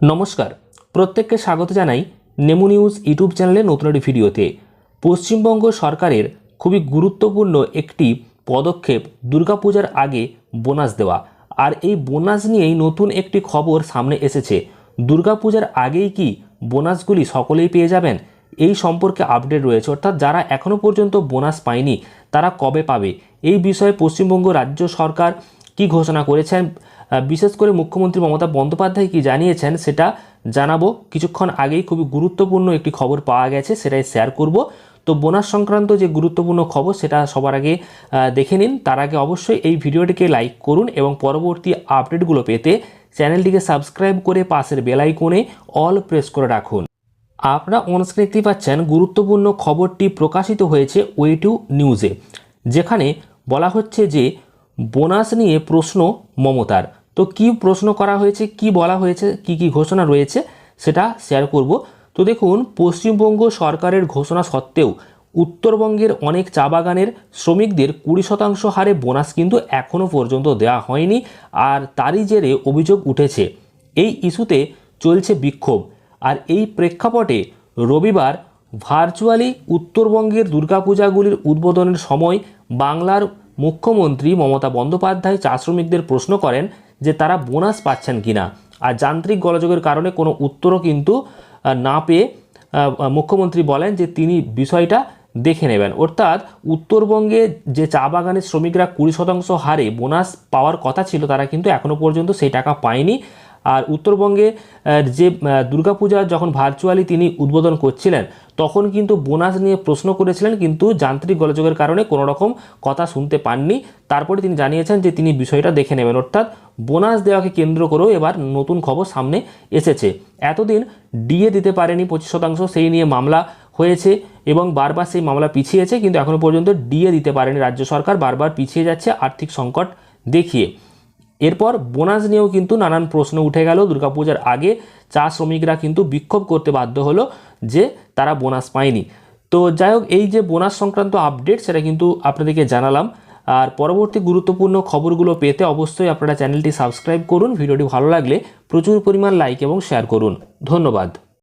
নমস্কার। প্রত্যেককে স্বাগত জানাই নেমু নিউজ ইউটিউব চ্যানেলে নতুন একটি ভিডিওতে। পশ্চিমবঙ্গ সরকারের খুবই গুরুত্বপূর্ণ একটি পদক্ষেপ দুর্গাপূজার আগে বোনাস দেওয়া। আর এই বোনাস নিয়েই নতুন একটি খবর সামনে এসেছে। দুর্গাপূজার আগেই কি বোনাসগুলি সকলেই পেয়ে যাবেন? এই সম্পর্কে আপডেট রয়েছে। অর্থাৎ যারা এখনও পর্যন্ত বোনাস পায়নি, তারা কবে পাবে? এই বিষয়ে পশ্চিমবঙ্গ রাজ্য সরকার কি ঘোষণা করেছেন? বিশেষ করে মুখ্যমন্ত্রী মমতা বন্দ্যোপাধ্যায় কি জানিয়েছেন সেটা জানাব। কিছুক্ষণ আগেই খুবই গুরুত্বপূর্ণ একটি খবর পাওয়া গেছে, সেটাই শেয়ার করব। তো বোনাস সংক্রান্ত যে গুরুত্বপূর্ণ খবর, সেটা সবার আগে দেখে নিন। তার আগে অবশ্যই এই ভিডিওটিকে লাইক করুন এবং পরবর্তী আপডেটগুলো পেতে চ্যানেলটিকে সাবস্ক্রাইব করে পাশের বেল আইকনে অল প্রেস করে রাখুন। আপনারা অনস্ক্রিন দেখতেই পাচ্ছেন, গুরুত্বপূর্ণ খবরটি প্রকাশিত হয়েছে ওয়ে টু নিউজে যেখানে বলা হচ্ছে যে বোনাস নিয়ে প্রশ্ন মমতার। তো কি প্রশ্ন করা হয়েছে, কি বলা হয়েছে, কি কি ঘোষণা রয়েছে সেটা শেয়ার করব। তো দেখুন, পশ্চিমবঙ্গ সরকারের ঘোষণা সত্ত্বেও উত্তরবঙ্গের অনেক চা বাগানের শ্রমিকদের কুড়ি শতাংশ হারে বোনাস কিন্তু এখনও পর্যন্ত দেওয়া হয়নি আর তারই জেরে অভিযোগ উঠেছে। এই ইস্যুতে চলছে বিক্ষোভ আর এই প্রেক্ষাপটে রবিবার ভার্চুয়ালি উত্তরবঙ্গের দুর্গাপূজাগুলির উদ্বোধনের সময় বাংলার মুখ্যমন্ত্রী মমতা বন্দ্যোপাধ্যায় চা শ্রমিকদের প্রশ্ন করেন যে তারা বোনাস পাচ্ছেন কিনা। আর যান্ত্রিক গোলযোগের কারণে কোনো উত্তরও কিন্তু না পেয়ে মুখ্যমন্ত্রী বলেন যে তিনি বিষয়টা দেখে নেবেন। অর্থাৎ উত্তরবঙ্গে যে চা বাগানের শ্রমিকরা কুড়ি শতাংশ হারে বোনাস পাওয়ার কথা ছিল, তারা কিন্তু এখনও পর্যন্ত সেই টাকা পায়নি। আর উত্তরবঙ্গে যে দুর্গাপূজা যখন ভার্চুয়ালি তিনি উদ্বোধন করছিলেন, তখন কিন্তু বোনাস নিয়ে প্রশ্ন করেছিলেন, কিন্তু যান্ত্রিক গোলযোগের কারণে কোনো রকম কথা শুনতে পাননি। তারপরে তিনি জানিয়েছেন যে তিনি বিষয়টা দেখে নেবেন। অর্থাৎ বোনাস দেওয়াকে কেন্দ্র করেও এবার নতুন খবর সামনে এসেছে। এতদিন ডিএ দিতে পারেনি পঁচিশ শতাংশ, সেই নিয়ে মামলা হয়েছে এবং বারবার সেই মামলা পিছিয়েছে, কিন্তু এখনও পর্যন্ত ডিএ দিতে পারেনি রাজ্য সরকার। বারবার পিছিয়ে যাচ্ছে আর্থিক সংকট দেখিয়ে। এরপর বোনাস নিয়েও কিন্তু নানান প্রশ্ন উঠে গেল। দুর্গাপূজার আগে চা শ্রমিকরা কিন্তু বিক্ষোভ করতে বাধ্য হলো যে তারা বোনাস পায়নি। তো যাই হোক, এই যে বোনাস সংক্রান্ত আপডেট সেটা কিন্তু আপনাদেরকে জানালাম। আর পরবর্তী গুরুত্বপূর্ণ খবরগুলো পেতে অবশ্যই আপনারা চ্যানেলটি সাবস্ক্রাইব করুন। ভিডিওটি ভালো লাগলে প্রচুর পরিমাণ লাইক এবং শেয়ার করুন। ধন্যবাদ।